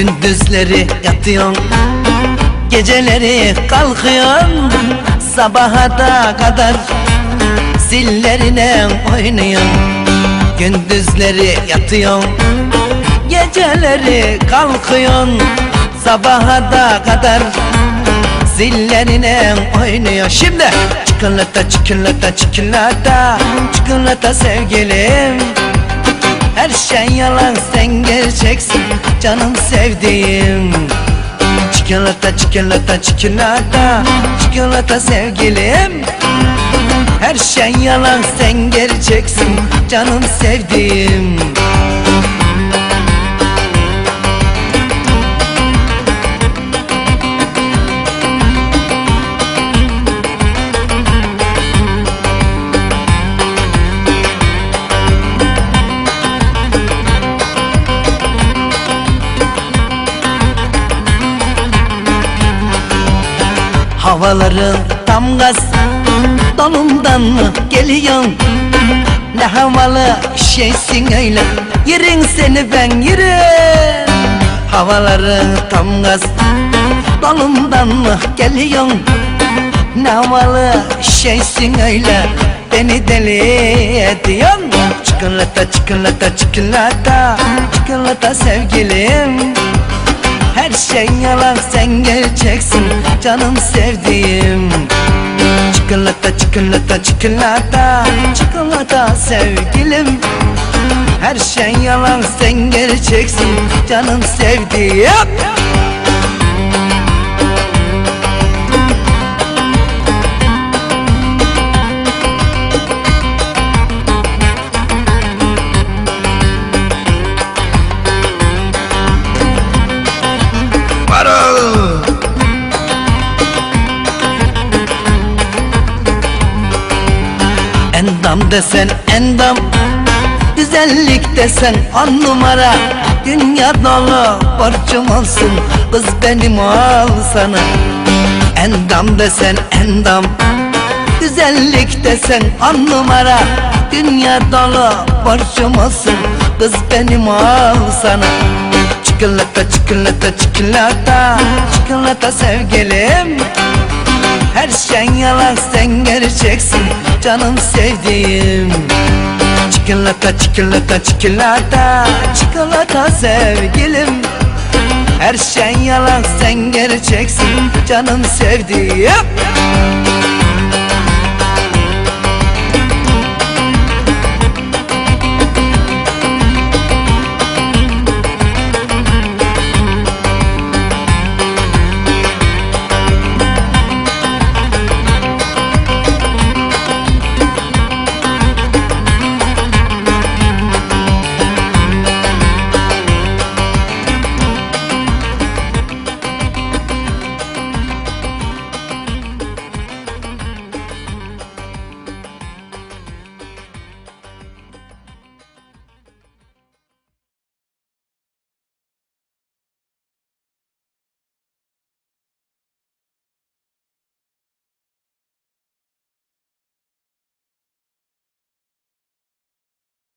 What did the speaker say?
Gündüzleri yatıyorsun. Geceleri kalkıyorsun. Sabaha da kadar Zillerine oynuyorsun. Gündüzleri yatıyorsun. Geceleri kalkıyorsun. Sabaha da kadar Zillerine oynuyor Şimdi Çikolata çikolata çikolata. Çikolata sevgilim Her şey yalan sen gerçeksin. Canım sevdiğim. Çikolata çikolata çikolata. Çikolata sevgilim. Her şey yalan sen gerçeksin. Canım sevdiğim Havaların tam gaz Donundan mı geliyorsun Ne havalı şeysin öyle Yerin seni ben yerim. Havaların tam gaz Donundan mı geliyorsun Ne havalı şeysin öyle Beni deli ediyorsun? Çikolata çikolata çikolata Çikolata sevgilim her şey yalan sen gerçeksin. Canım sevdiğim. Çikolata çikolata çikolata. Çikolata sevgilim. Her şey yalan sen gerçeksin. Canım sevdiğim desen endam Güzellik desen on numara. Dünya dolu borcum olsun Kız benim ol sana. Endam desen endam Güzellik desen on numara. Dünya dolu borcum olsun Kız benim ol sana. Çikolata çikolata çikolata Çikolata sevgilim Şey yalan sen gerçeksin Canım sevdiğim. Çikolata çikolata çikolata. Çikolata sevgilim. Her şey yalan sen gerçeksin Canım sevdiğim